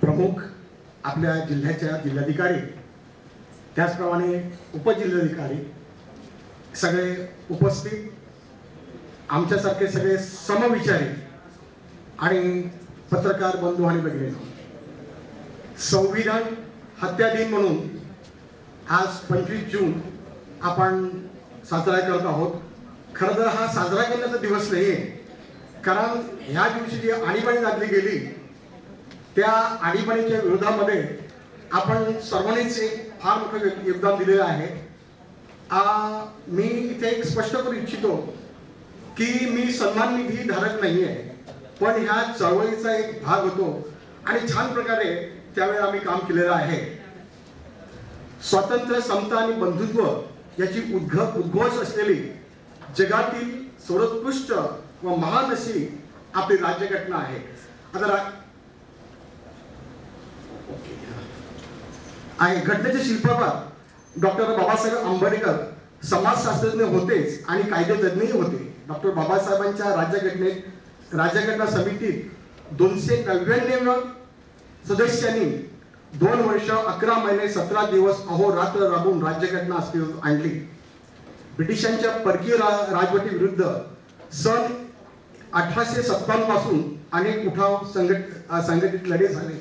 प्रमुख आपल्या जिल्ह्याच्या जिल्हाधिकारी त्याचप्रमाणे उपजिल्हाधिकारी सगळे उपस्थित आमच्यासारखे सगळे समविचारी आणि पत्रकार बंधू आणि भगिनी संविधान हत्या दिन म्हणून आज पंचवीस जून आपण साजरा करत आहोत. खरं तर हा साजरा करण्याचा दिवस नाही आहे कारण ह्या दिवशी जी आणीबाणी लागली गेली त्या आणीबाणीच्या विरोधामध्ये आपण सर्वांनीच एक फार मोठं योगदान दिलेलं आहे. मी इथे एक स्पष्ट करू इच्छितो की मी सन्मान निधी धारक नाही आहे पण ह्या चळवळीचा एक भाग होतो आणि छान प्रकारे त्यावेळी आम्ही काम केलेलं आहे. स्वातंत्र्य समता आणि बंधुत्व याची उद्घ उद्घोष असलेली जगातील सर्वोत्कृष्ट व महान अशी आपली राज्यघटना आहे. आता आहे घटनेचे शिल्पकार डॉक्टर बाबासाहेब आंबेडकर समाजशास्त्रज्ञ होतेच आणि कायदेतज्ञही होते. डॉक्टर बाबासाहेबांच्या राज्यघटनेत राज्यघटना समितीत दोनशे नव्याण्णव सदस्यांनी दोन वर्ष अकरा महिने सतरा दिवस अहोरात्र राबून राज्यघटना अस्तित्वात आणली. ब्रिटिशांच्या परकीय रा राजवटी विरुद्ध सन अठराशे सत्तावन्नपासून अनेक उठाव संघट संघटित लढे झाले.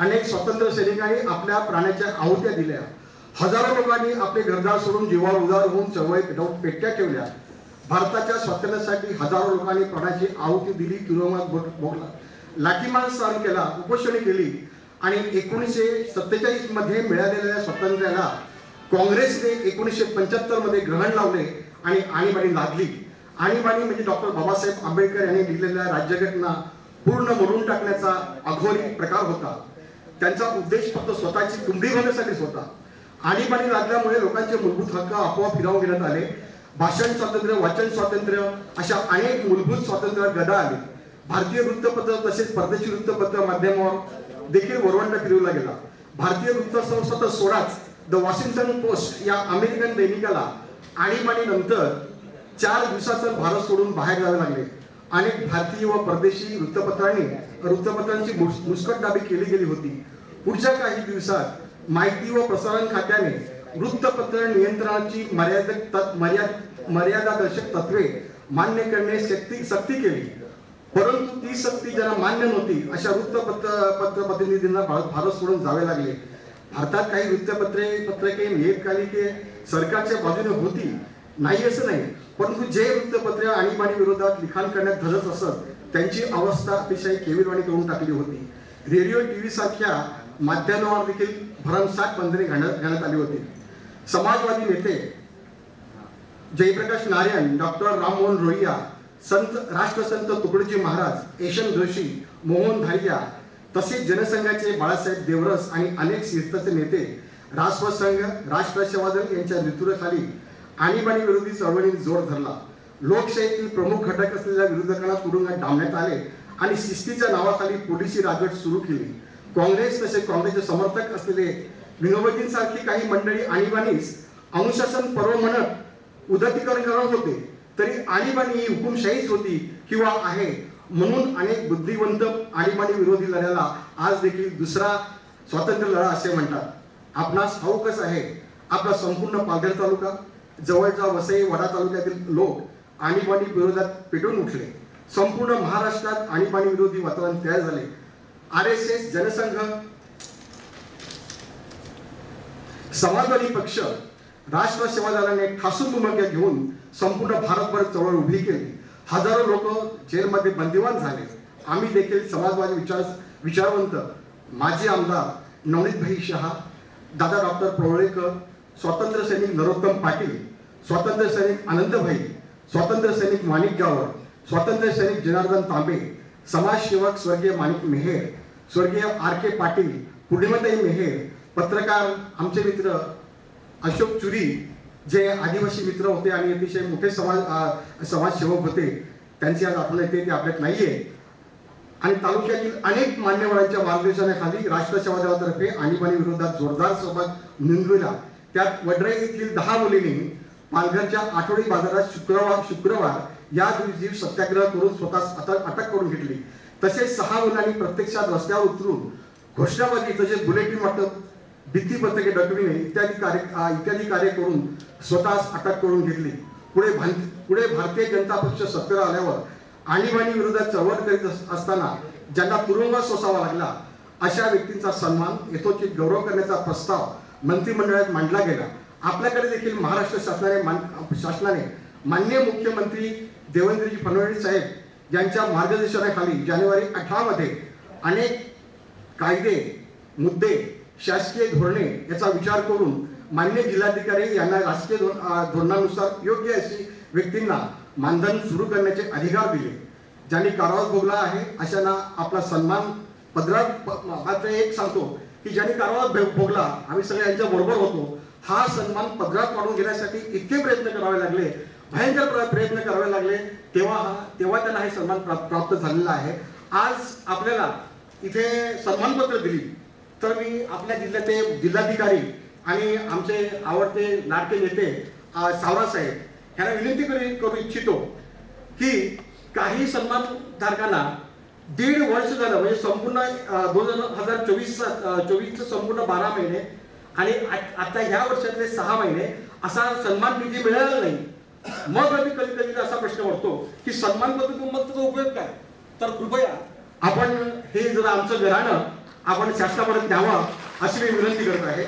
अनेक स्वातंत्र्य सैनिकांनी आपल्या प्राण्याच्या आहुत्या दिल्या. हजारो लोकांनी आपले घरदार सोडून जीवावर उदार होऊन चळवळी पेटवून पेट्या ठेवल्या. भारताच्या स्वातंत्र्यासाठी हजारो लोकांनी प्राण्याची आहुती दिली तुरुंगात भोगला. लाठीमार सहन केला उपोषणी केली आणि एकोणीसशे सत्तेचाळीसमध्ये मिळालेल्या स्वातंत्र्याला काँग्रेसने एकोणीसशे पंच्याहत्तरमध्ये ग्रहण लावले आणि आणीबाणी लादली. आणीबाणी म्हणजे डॉक्टर बाबासाहेब आंबेडकर यांनी लिहिलेल्या राज्यघटना पूर्ण मोडून टाकण्याचा अघोरी प्रकार होता. त्यांचा उद्देश फक्त स्वतःची तुंबडी होण्यासाठीच होता. आणीबाणी लागल्यामुळे लोकांचे मूलभूत हक्क आपोआप फिरावून घेण्यात आले. भाषण स्वातंत्र्य वाचन स्वातंत्र्य अशा अनेक मूलभूत स्वातंत्र्यात गदा आली. भारतीय वृत्तपत्र तसेच परदेशी वृत्तपत्र माध्यमावर देखील वरवंटा फिरवला गेला. भारतीय वृत्तसंस्था तर सोडाच द वॉशिंग्टन पोस्ट या अमेरिकन दैनिकाला आणीबाणीनंतर चार दिवसाचं भारत सोडून बाहेर जावे लागले. अनेक भारतीय व परदेशी वृत्तपत्रांनी वृत्तपत्रांची मुस- मुस्कटदाबी केली गेली होती. पुढच्या काही दिवसात माहिती व प्रसारण खात्याने वृत्तपत्र नियंत्रणाची मर्यादक मर्याद मर्यादादर्शक तत्वे मान्य करणे सक्ती सक्ती केली. परंतु ती सक्ती ज्यांना मान्य नव्हती अशा वृत्तपत्र पत्र प्रतिनिधींना भारत भारत सोडून जावे लागले. भारतात काही वृत्तपत्रे पत्रके नियतकालिके सरकारच्या बाजूने होती नाही असं नाही. परंतु जे वृत्तपत्रे आणीबाणी विरोधात लिखाण करण्यात धरत असत त्यांची अवस्था अतिशय केविलवाणी करून टाकली होती. रेडिओ टीव्ही सारख्या माध्यमांवर देखील भरमसाठ बंधने घालण्यात घालण्यात आली होती. समाजवादी नेते जयप्रकाश नारायण डॉक्टर राममोहन रोहिया संत राष्ट्रसंत तुकडोजी महाराज एशन जोशी मोहन धारिया तसेच जनसंघाचे बाळासाहेब देवरस आणि अनेक शीर्षाचे नेते राष्ट्र संघ यांच्या नेतृत्वाखाली आणीबाणी विरोधी चळवळीने जोर धरला. लोकशाहीतील प्रमुख घटक असलेल्या विरोधकांना तुरुंगात डांबण्यात आले आणि शिस्तीच्या नावाखाली पोलिसी राजवट सुरू केली. काँग्रेस तसेच काँग्रेसचे समर्थक असलेले विनोबजींसारखी काही मंडळी आणीबाणीस अनुशासन पर्व म्हणत उदतीकरण करत होते तरी आणीबाणी ही हुकुमशाहीच होती किंवा आहे म्हणून अनेक बुद्धिवंत आणीबाणी विरोधी लढ्याला आज देखील दुसरा स्वातंत्र्य लढा असे म्हणतात. आपणास ठाऊकच आहे. आपला संपूर्ण पालघर तालुका जवळचा वसई वडा तालुक्यातील लोक आणीबाणी विरोधात पेटून उठले. संपूर्ण महाराष्ट्रात आणीबाणी विरोधी वातावरण तयार झाले. आर एस एस जनसंघ समाजवादी पक्ष राष्ट्र सेवा दलाने ठासून भूमिका घेऊन संपूर्ण भारतभर चळवळ उभी केली. हजारो लोक जेलमध्ये बंदिवान झाले. आम्ही देखील समाजवादी विचार विचारवंत. माजी आमदार नवनीतभाई शहा दादा डॉक्टर प्रवळेकर स्वातंत्र्य सैनिक नरोत्तम पाटील स्वातंत्र्य सैनिक आनंदभाई स्वातंत्र्य सैनिक माणिक गावर स्वातंत्र्य सैनिक जनार्दन तांबे समाजसेवक स्वर्गीय माणिक मेहेर स्वर्गीय आर के पाटील पूर्णिमाताई मेहेर पत्रकार आमचे मित्र अशोक चुरी जे आदिवासी मित्र होते आणि अतिशय मोठे समाज समाजसेवक होते त्यांची आज आपलं येते ते आपल्यात नाहीये. आणि तालुक्यातील अनेक मान्यवरांच्या मार्गदर्शनाखाली राष्ट्र सेवा दलातर्फे आणीबाणी विरोधात जोरदार सोबत नोंदविला. त्यात वडराई येथील दहा मुलींनी पालघरच्या आठवडी बाजारात शुक्रवार शुक्रवार या दिवशी सत्याग्रह करून स्वतः अटक अटक करून घेतली. तसेच सहा मुलांनी प्रत्यक्षात रस्त्यावर उतरून घोषणाबाजी तसेच बुलेटिन वाटप भित्तीपत्रके डकविणे इत्यादी कार्य इत्यादी कार्य करून स्वतःच अटक करून घेतली. पुढे भान पुढे भारतीय जनता पक्ष सत्तेवर आल्यावर आणीबाणी विरोधात चळवळ करीत असताना ज्यांना तुरुंगात सोसावा लागला अशा व्यक्तींचा सन्मान यथोचित गौरव करण्याचा प्रस्ताव मंत्रिमंडळात मांडला गेला. आपल्याकडे देखील महाराष्ट्र शासनाने मान शासनाने मान्य मुख्यमंत्री देवेंद्रजी फडणवीस साहेब ज्यांच्या मार्गदर्शनाखाली जानेवारी अठरामध्ये अनेक कायदे मुद्दे शासकीय धोरणे याचा विचार करून मान्य जिल्हाधिकारी यांना राजकीय धोर- धोरणानुसार योग्य अशी व्यक्तींना मानधन सुरू करण्याचे अधिकार दिले. ज्यांनी कारावास भोगला आहे अशांना आपला सन्मान पदरात मात्र एक सांगतो की ज्यांनी कारावास भोगला आम्ही सगळे यांच्या बरोबर होतो हा सन्मान पदरात पाडून घेण्यासाठी इतके प्रयत्न करावे लागले भयंकर प्रयत्न करावे लागले. तेव्हा तेव्हा त्यांना हे सन्मान प्राप्त झालेला आहे. आज आपल्याला इथे सन्मानपत्र दिली. तर मी आपल्या जिल्ह्याचे जिल्हाधिकारी आणि आमचे आवडते नाट्य नेते सावरासाहेब ह्यांना विनंती करू करू इच्छितो की काही सन्मानधारकांना दीड वर्ष झालं म्हणजे संपूर्ण दोन हजार चोवीस चोवीसचं संपूर्ण बारा महिने आणि आता ह्या वर्षातले सहा महिने असा सन्मान निधी मिळाला नाही. मग आम्ही कधी कधी असा प्रश्न उठतो की सन्मान मग त्याचा उपयोग काय? तर कृपया आपण हे जर आमचं घराणं आपण शासनापर्यंत द्यावं अशी मी विनंती करत आहे.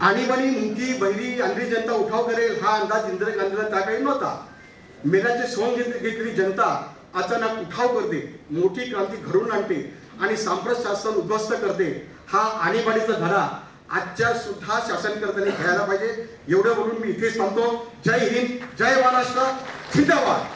आणीबाणी मुंकी बहिरी आंध्री जनता उठाव करेल हा अंदाज इंदिरा गांधीला त्या काही नव्हता. मेलाचे सोंग घेतली घेतलेली जनता अचानक उठाव करते मोठी क्रांती घडवून आणते आणि सांप्रत शासन उद्ध्वस्त करते. हा आणीबाणीचा धडा आजच्या सुद्धा शासनकर्त्यांनी घ्यायला पाहिजे. एवढं बोलून मी इथेच थांबतो. जय हिंद जय महाराष्ट्र जिंदाबाद.